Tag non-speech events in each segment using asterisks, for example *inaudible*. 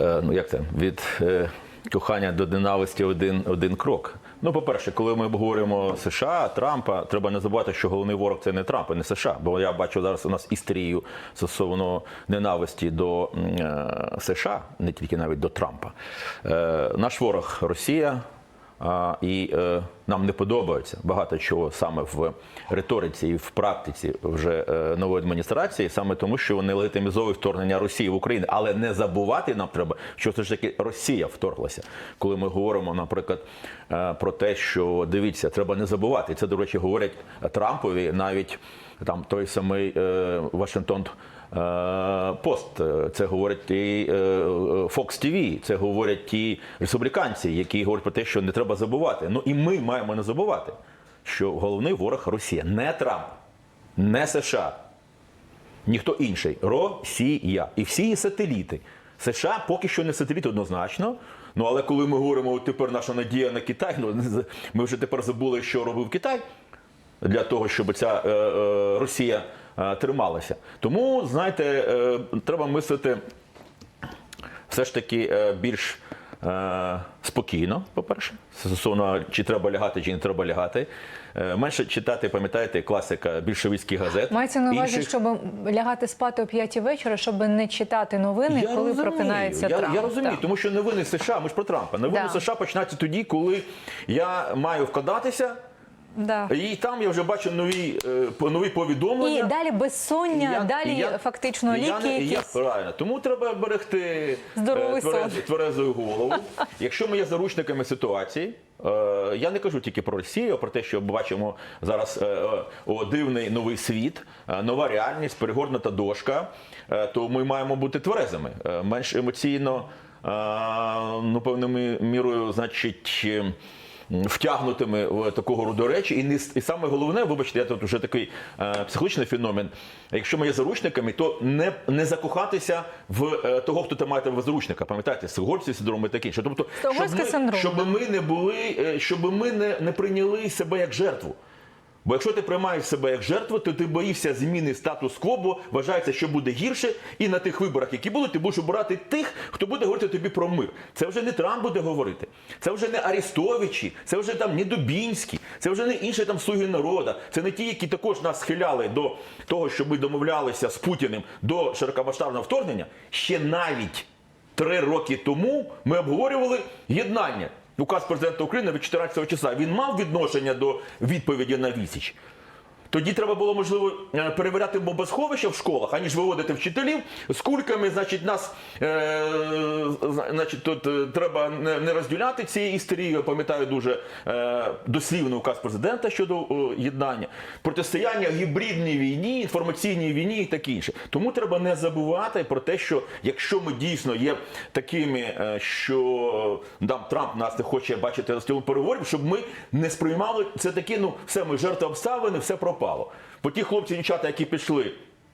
е, ну як це, від е, кохання до ненависті один, один крок. Ну, по-перше, коли ми говоримо США, Трампа, треба не забувати, що головний ворог це не Трамп і не США. Бо я бачу зараз у нас істерію стосовно ненависті до е, США, не тільки навіть до Трампа. Наш ворог Росія. І е, нам не подобається багато чого саме в риториці і в практиці вже е, нової адміністрації, саме тому, що вони легітимізовують вторгнення Росії в Україну. Але не забувати нам треба, що все ж таки Росія вторглася. Коли ми говоримо, наприклад, е, про те, що дивіться, треба не забувати. Це, до речі, говорять Трампові навіть там той самий Вашингтон. Е, Пост Е, це говорять і е, Fox TV, це говорять ті республіканці, які говорять про те, що не треба забувати. Ну і ми маємо не забувати, що головний ворог Росія не Трамп, не США, ніхто інший. Росія. І всі її сателіти. США поки що не сателіт однозначно. Ну але коли ми говоримо от тепер наша надія на Китай, ну ми вже тепер забули, що робив Китай для того, щоб ця е, е, Росія е, трималася. Тому, знаєте, е, треба мислити все ж таки е, більш е, спокійно, по-перше, стосовно чи треба лягати, чи не треба лягати. Е, менше читати, пам'ятаєте, класика більшовицьких газет. Мається на увазі, Інших- щоб лягати спати о п'ятій вечора, щоб не читати новини, коли розумію, прокинається я, Трамп. Я розумію, Так. тому що новини США, ми ж про Трампа. Новини Да. США починаються тоді, коли я маю вкладатися, Да. і там я вже бачу нові, е, нові повідомлення. І далі безсоння, Я- далі я- фактично я ліки я- якісь. правильно. Тому треба берегти Здоровий е, тверез- сон. тверезою голову. Якщо ми є заручниками ситуації, е, я не кажу тільки про Росію, а про те, що бачимо зараз о, дивний новий світ, нова реальність, перегорнута дошка, то ми маємо бути тверезими, менш емоційно, ну, певною мірою, значить. Е, Втягнутими в такого роду речі, і не і саме головне, вибачте, я тут вже такий е, психологічний феномен. Якщо ми є заручниками, то не, не закохатися в е, того, хто там має в заручника. Пам'ятаєте, Стокгольмський синдром і таке інше. Тобто, щоб ми, синдром, щоб ми не були, е, щоб ми не, не прийняли себе як жертву. Бо якщо ти приймаєш себе як жертву, то ти боїшся зміни статус-кво, бо вважається, що буде гірше, і на тих виборах, які будуть, ти будеш обирати тих, хто буде говорити тобі про мир. Це вже не Трамп буде говорити, це вже не Арестовичі, це вже там не Дубінські, це вже не інші там слуги народа. Це не ті, які також нас схиляли до того, щоб ми домовлялися з Путіним до широкомасштабного вторгнення. Ще навіть три роки тому ми обговорювали єднання. Указ президента України від 14 числа. Він мав відношення до відповіді на відсіч. Тоді треба було можливо е, перевіряти бомбосховища в школах, аніж виводити вчителів з кульками. Значить, нас е, значить, тут е, треба не, розділяти цієї істерії. Я пам'ятаю дуже е, дослівний указ президента щодо е, єднання, протистояння гібридній війні, інформаційній війні і таке інше. Тому треба не забувати про те, що якщо ми дійсно є такими, е, що там Трамп нас не хоче бачити стілу переговорів, щоб ми не сприймали це таке, ну все, ми жертва обставини, все пропало. Бо ті хлопці, дівчата, які пішли.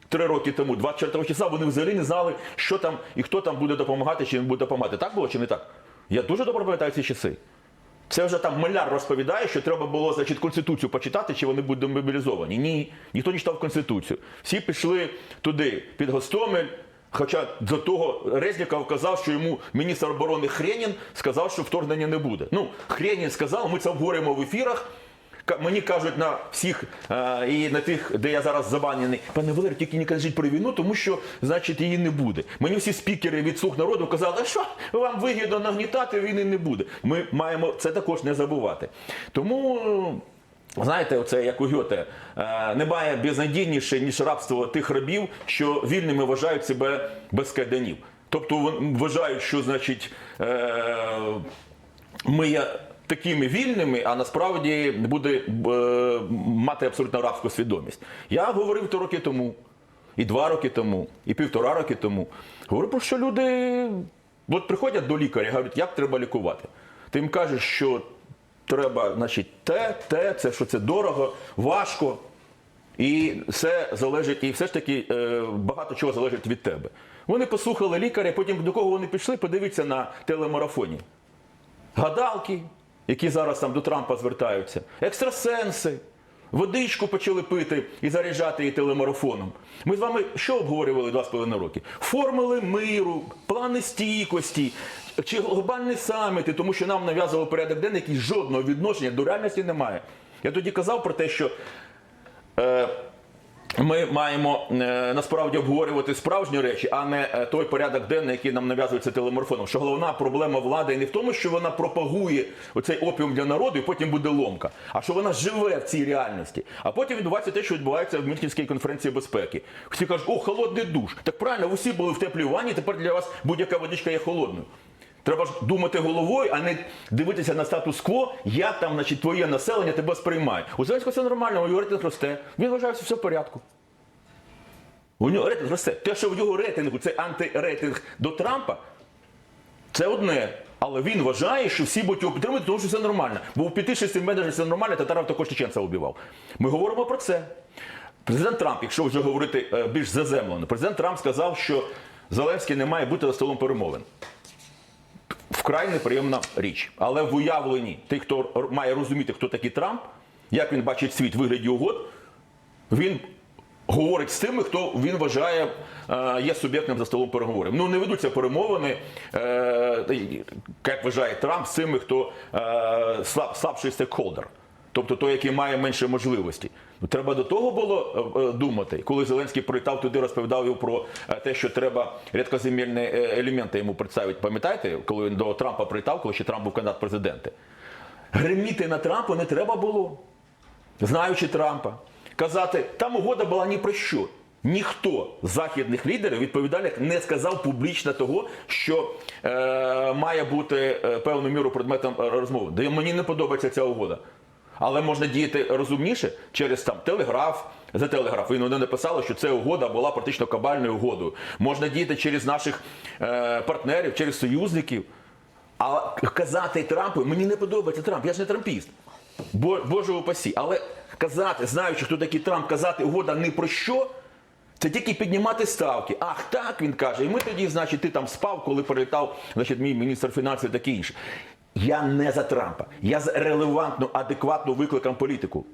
Три роки тому, 24 числа, вони взагалі не знали, що там і хто там буде допомагати, чи не буде допомагати. Так було чи не так? Я дуже добре пам'ятаю ці часи. Це вже там маляр розповідає, що треба було значить, конституцію почитати, чи вони будуть демобілізовані. Ні, ніхто не читав конституцію. Всі пішли туди під Гостомель. Хоча до того Резніков казав, що йому міністр оборони Хренін сказав, що вторгнення не буде. Ну, Хренін сказав, ми це обговорюємо в ефірах. Мені кажуть на всіх е, і на тих, де я зараз забанений, пане Валерій, тільки не кажіть про війну, тому що значить її не буде. Мені всі спікери від слуг народу казали, «А що вам вигідно нагнітати, війни не буде. Ми маємо це також не забувати. Тому. Знаєте, оце як у Гьоте, е, немає безнадійніше, ніж рабство тих рабів, що вільними вважають себе без кайданів. Тобто вважають, що значить е, ми такими вільними, а насправді буде е, мати абсолютно рабську свідомість. Я говорив то роки тому, і два роки тому, і півтора роки тому. Говорю про що люди от приходять до лікаря, говорять, як треба лікувати. Ти їм кажеш, що треба, значить, те, те, це що це дорого, важко. І все залежить, і все ж таки е, багато чого залежить від тебе. Вони послухали лікаря, потім до кого вони пішли, подивіться на телемарафоні. Гадалки, які зараз там до Трампа звертаються, екстрасенси, Водичку почали пити і заряджати її телемарафоном. Ми з вами що обговорювали два з половиною роки? Формули миру, плани стійкості чи глобальні саміти, тому що нам нав'язували порядок денний, який жодного відношення до реальності не має. Я тоді казав про те, що е, ми маємо е, насправді обговорювати справжні речі, а не е, той порядок денний, який нам нав'язується телеморфоном. Що головна проблема влади не в тому, що вона пропагує оцей опіум для народу, і потім буде ломка, а що вона живе в цій реальності. А потім відбувається те, що відбувається в Мюнхенській конференції безпеки. Всі кажуть, о, холодний душ. Так правильно, ви всі були в теплій ванні, тепер для вас будь-яка водичка є холодною. Треба ж думати головою, а не дивитися на статус-кво, як там, значить, твоє населення тебе сприймає. У Зеленського все нормально, у його рейтинг росте. Він вважає, що все в порядку. У нього рейтинг росте. Те, що в його рейтингу це антирейтинг до Трампа, це одне. Але він вважає, що всі будуть його підтримувати, тому що все нормально. Бо у 5-6 менеджерів все нормально, Татаров також чеченця убивав. Ми говоримо про це. Президент Трамп, якщо вже говорити е, більш заземлено, президент Трамп сказав, що Зеленський не має бути за столом перемовин. Вкрай неприємна річ. Але в уявленні тих, хто має розуміти, хто такий Трамп, як він бачить світ в вигляді угод, він говорить з тими, хто він вважає е, є суб'єктним за столом переговорів. Ну не ведуться перемовини, е, як вважає Трамп, з тими, хто е, слаб, слабший стейкхолдер. Тобто той, який має менше можливостей. Треба до того було е, е, думати, коли Зеленський прилітав туди, розповідав йому про е, те, що треба рідкоземельні елементи йому представити. Пам'ятаєте, коли він до Трампа прилітав, коли ще Трамп був кандидат в президенти? Гриміти на Трампа не треба було знаючи Трампа, казати, там угода була ні про що. Ніхто з західних лідерів відповідальних не сказав публічно того, що е, має бути певною мірою предметом розмови. Де мені не подобається ця угода. Але можна діяти розумніше через там телеграф. За телеграф він вони написали, що ця угода була практично кабальною угодою. Можна діяти через наших е, партнерів, через союзників. А казати Трампу, мені не подобається Трамп, я ж не трампіст. Бо, Боже упасі. Але казати, знаючи, хто такий Трамп, казати угода не про що, це тільки піднімати ставки. Ах, так він каже. І ми тоді, значить, ти там спав, коли прилітав значить, мій міністр фінансів і таке інше. Я не за Трампа. Я за релевантну, адекватну викликам політику.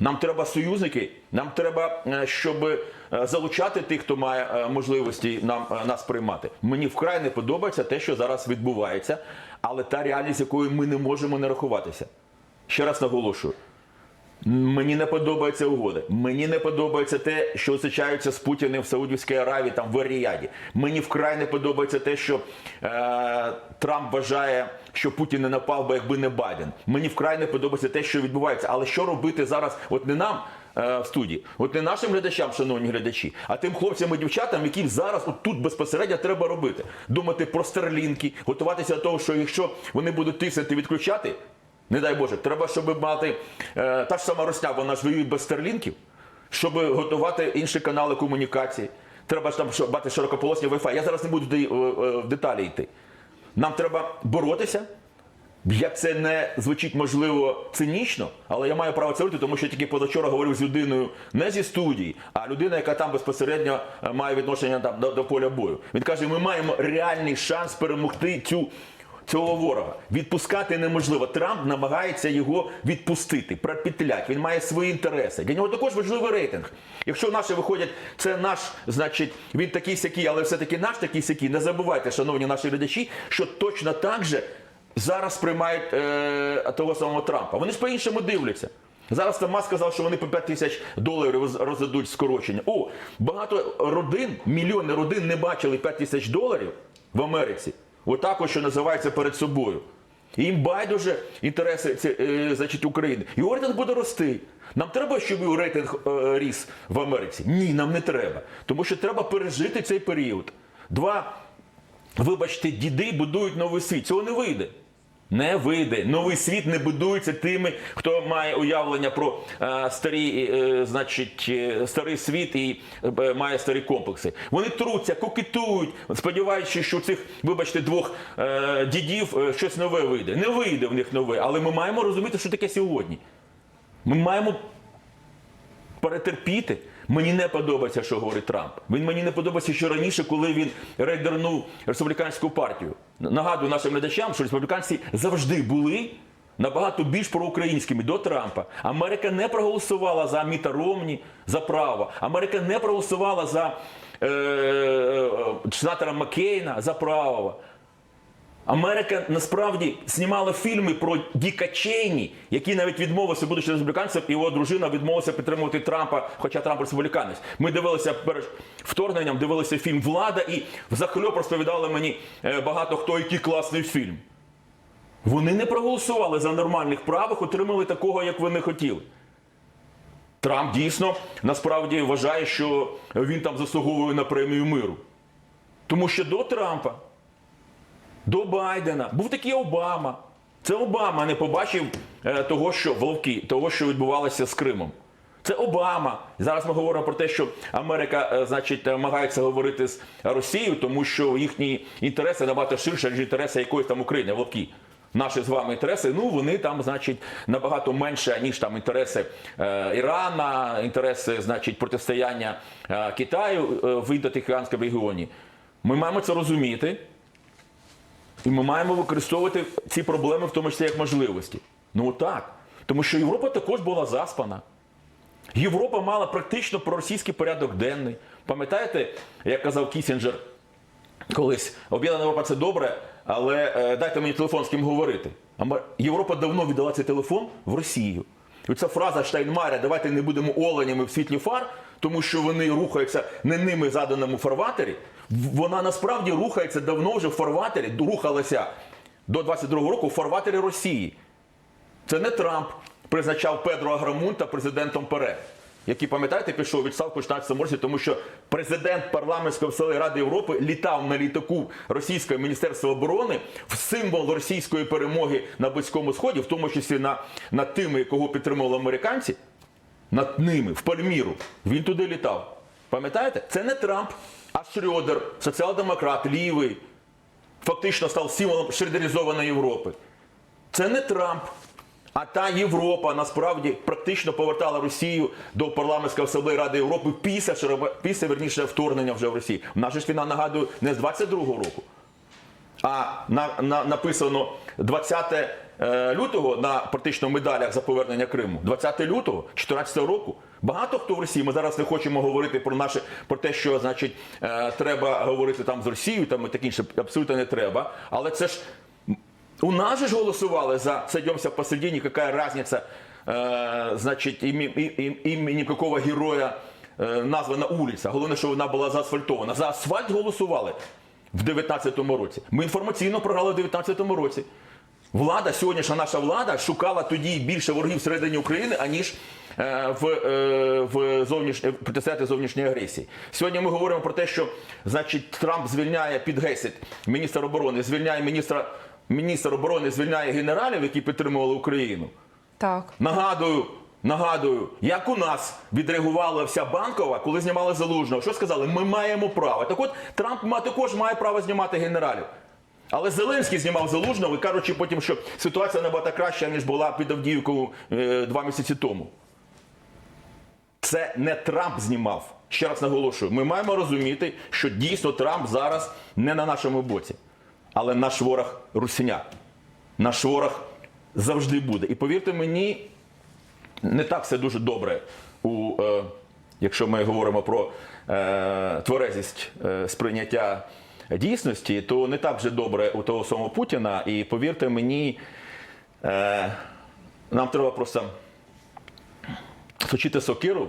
Нам треба союзники, нам треба, е, щоб е, залучати тих, хто має е, можливості нам нас приймати. Мені вкрай не подобається те, що зараз відбувається, але та реальність, якою ми не можемо не рахуватися. Ще раз наголошую. Мені не подобаються угоди. Мені не подобається те, що зустрічаються з Путіним в Саудівській Аравії, там в Аріяді. Мені вкрай не подобається те, що е, Трамп вважає, що Путін не напав би, якби не Байден. Мені вкрай не подобається те, що відбувається. Але що робити зараз? От не нам е, в студії, от не нашим глядачам, шановні глядачі, а тим хлопцям і дівчатам, яким зараз от тут безпосередньо треба робити. Думати про старлінки, готуватися до того, що якщо вони будуть тиснути, відключати. Не дай Боже, треба, щоб мати е, та ж сама Росня, вона ж воює без стерлінків, щоб готувати інші канали комунікації. Треба ж там мати широкополосні Wi-Fi. Я зараз не буду в де- в- в деталі йти. Нам треба боротися. Як це не звучить можливо цинічно, але я маю право це робити, тому що я тільки позавчора говорив з людиною не зі студії, а людина, яка там безпосередньо е, має відношення там до, до поля бою. Він каже: ми маємо реальний шанс перемогти цю. Цього ворога відпускати неможливо. Трамп намагається його відпустити, пропетлять. Він має свої інтереси. Для нього також важливий рейтинг. Якщо наші виходять, це наш, значить, він такий сякий, але все-таки наш такий сякий. Не забувайте, шановні наші глядачі, що точно так же зараз приймають е, того самого Трампа. Вони ж по-іншому дивляться. Зараз там сказав, що вони по 5 тисяч доларів роз- роздадуть скорочення. О, багато родин, мільйони родин не бачили 5 тисяч доларів в Америці. Отак, що називається перед собою. І їм байдуже інтереси ці, е, значить, України. І рейтинг буде рости. Нам треба, щоб його рейтинг е, ріс в Америці? Ні, нам не треба. Тому що треба пережити цей період. Два вибачте, діди будують новий світ. Цього не вийде. Не вийде. Новий світ не будується тими, хто має уявлення про е, старі, е, значить, е, старий світ і е, має старі комплекси. Вони труться, кокетують, сподіваючись, що у цих, вибачте, двох е, дідів е, щось нове вийде. Не вийде в них нове, але ми маємо розуміти, що таке сьогодні. Ми маємо перетерпіти. Мені не подобається, що говорить Трамп. Він мені не подобається, що раніше, коли він рейдернув республіканську партію. Нагадую нашим глядачам, що республіканці завжди були набагато більш проукраїнськими до Трампа. Америка не проголосувала за Міта Ромні, за право. Америка не проголосувала за е, е, сенатора Маккейна, за право. Америка насправді знімала фільми про Діка Чейні, який навіть відмовився, будучи республіканцем, і його дружина відмовилася підтримувати Трампа, хоча Трамп республіканець. Ми дивилися перед вторгненням, дивилися фільм Влада і взахльоп розповідали мені е, багато хто, який класний фільм. Вони не проголосували за нормальних правих, отримали такого, як вони хотіли. Трамп дійсно насправді вважає, що він там заслуговує на премію миру. Тому що до Трампа до Байдена. Був такий Обама. Це Обама не побачив е, того, що вовки, того, що відбувалося з Кримом. Це Обама. Зараз ми говоримо про те, що Америка, е, значить, намагається говорити з Росією, тому що їхні інтереси набагато ширше, ніж інтереси якоїсь там України, вовки. Наші з вами інтереси, ну вони там, значить, набагато менше, ніж там інтереси е, Ірана, інтереси, значить, протистояння е, Китаю е, в індотихоокеанському регіоні. Ми маємо це розуміти. І ми маємо використовувати ці проблеми, в тому числі як можливості. Ну так. Тому що Європа також була заспана. Європа мала практично проросійський порядок денний. Пам'ятаєте, як казав Кісінджер колись, об'єднана Європа це добре, але е, дайте мені телефон з ким говорити. А Європа давно віддала цей телефон в Росію. І ця фраза Штайнмайера «давайте не будемо оленями в світлі фар, тому що вони рухаються не ними заданому фарватері. Вона насправді рухається давно вже в фарватері, рухалася до 22-го року в фарватері Росії. Це не Трамп призначав Педро Аграмунта президентом ПЕРЕ, який, пам'ятаєте, пішов відставку в 16 році, тому що президент парламентської Вселої Ради Європи літав на літаку Російського міністерства оборони в символ російської перемоги на Близькому Сході, в тому числі на, над тими, кого підтримували американці, над ними, в Пальміру. Він туди літав. Пам'ятаєте? Це не Трамп, а Шрёдер, соціал-демократ, лівий, фактично став символом шредеризованої Європи. Це не Трамп, а та Європа насправді практично повертала Росію до парламентської асамблеї Ради Європи після після верніше вторгнення вже в Росії. В нас ж війна нагадую не з 22-го року, а на, на, написано 20 е, лютого на практично медалях за повернення Криму. 20 лютого 14 року. Багато хто в Росії. Ми зараз не хочемо говорити про наше про те, що значить е, треба говорити там з Росією, там і таке інше. Абсолютно не треба. Але це ж у нас же ж голосували за «Сойдемся посередине, какая разница, э, значить, імені якого героя э, названа вулиця. Головне, що вона була заасфальтована. За асфальт голосували в 19-му році. Ми інформаційно програли в 19-му році. Влада, сьогоднішня наша влада шукала тоді більше ворогів всередині України, аніж е, в, е, в зовніш... е, протистояти зовнішньої агресії. Сьогодні ми говоримо про те, що значить Трамп звільняє під Гесід міністр оборони, звільняє міністра. Міністр оборони звільняє генералів, які підтримували Україну. Так. Нагадую, нагадую, як у нас відреагувала вся банкова, коли знімали залужного. Що сказали? Ми маємо право. Так от Трамп також має право знімати генералів. Але Зеленський знімав залужного і кажучи потім, що ситуація набагато краща, ніж була під Авдіївкою е, два місяці тому. Це не Трамп знімав. Ще раз наголошую, ми маємо розуміти, що дійсно Трамп зараз не на нашому боці, але наш ворог русня. Наш ворог завжди буде. І повірте мені, не так все дуже добре, у, е, якщо ми говоримо про е, тверезість е, сприйняття дійсності, то не так вже добре у того самого Путіна. І повірте мені, е, нам треба просто точити сокиру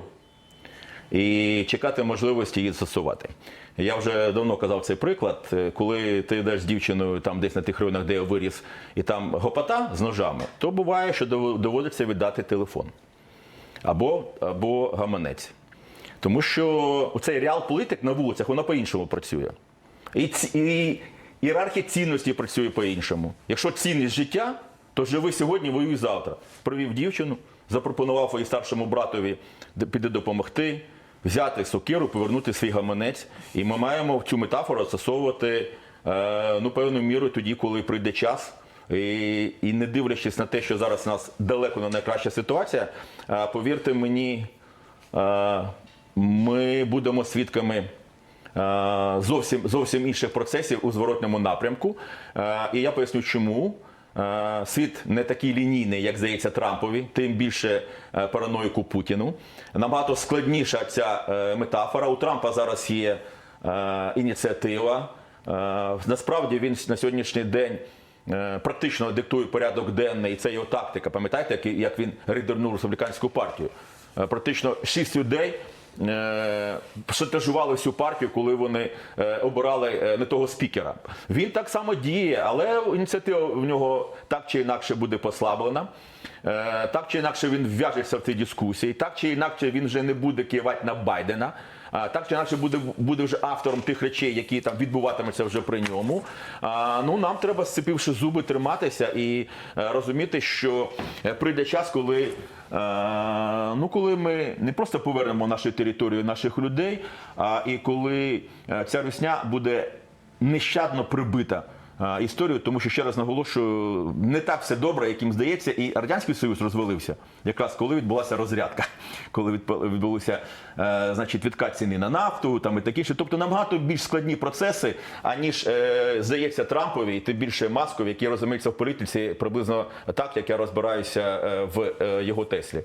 і чекати можливості її застосувати. Я вже давно казав цей приклад, е, коли ти йдеш з дівчиною там десь на тих районах, де я виріс, і там гопота з ножами, то буває, що доводиться віддати телефон або, або гаманець. Тому що цей реал політик на вулицях воно по-іншому працює. І, ці- і ієрархія цінностей працює по-іншому. Якщо цінність життя, то живи сьогодні, воюй завтра. Привів дівчину, запропонував її старшому братові піти допомогти, взяти сокиру, повернути свій гаманець. І ми маємо цю метафору застосовувати е, ну, певною мірою тоді, коли прийде час. І, і не дивлячись на те, що зараз у нас далеко не найкраща ситуація, е, повірте мені, е, ми будемо свідками зовсім, зовсім інших процесів у зворотньому напрямку. Е, І я поясню, чому. Е, Світ не такий лінійний, як здається Трампові, тим більше е, параноїку Путіну. Набагато складніша ця е, метафора. У Трампа зараз є е, ініціатива. Е, Насправді він на сьогоднішній день е, практично диктує порядок денний, і це його тактика. Пам'ятаєте, як- він рейдернув республіканську партію? Е, Практично шість людей е, шантажували всю партію, коли вони е, обирали е, не того спікера. Він так само діє, але ініціатива в нього так чи інакше буде послаблена. Е, Так чи інакше він вв'яжеться в ці дискусії, так чи інакше він вже не буде кивати на Байдена. А, так чи інакше буде, буде вже автором тих речей, які там відбуватимуться вже при ньому. А, ну нам треба сцепивши зуби триматися і е, розуміти, що е, прийде час, коли, е, ну, коли ми не просто повернемо нашу територію наших людей, а і коли ця русня буде нещадно прибита. Е, Історію, тому що ще раз наголошую, не так все добре, яким здається, і радянський союз розвалився, якраз коли відбулася розрядка, *laughs* коли відбулося е, значить відкат ціни на нафту, там і таке інше. Тобто набагато більш складні процеси, аніж е, здається Трампові, і тим більше Маскові, які розуміються в політиці приблизно так, як я розбираюся в його Теслі.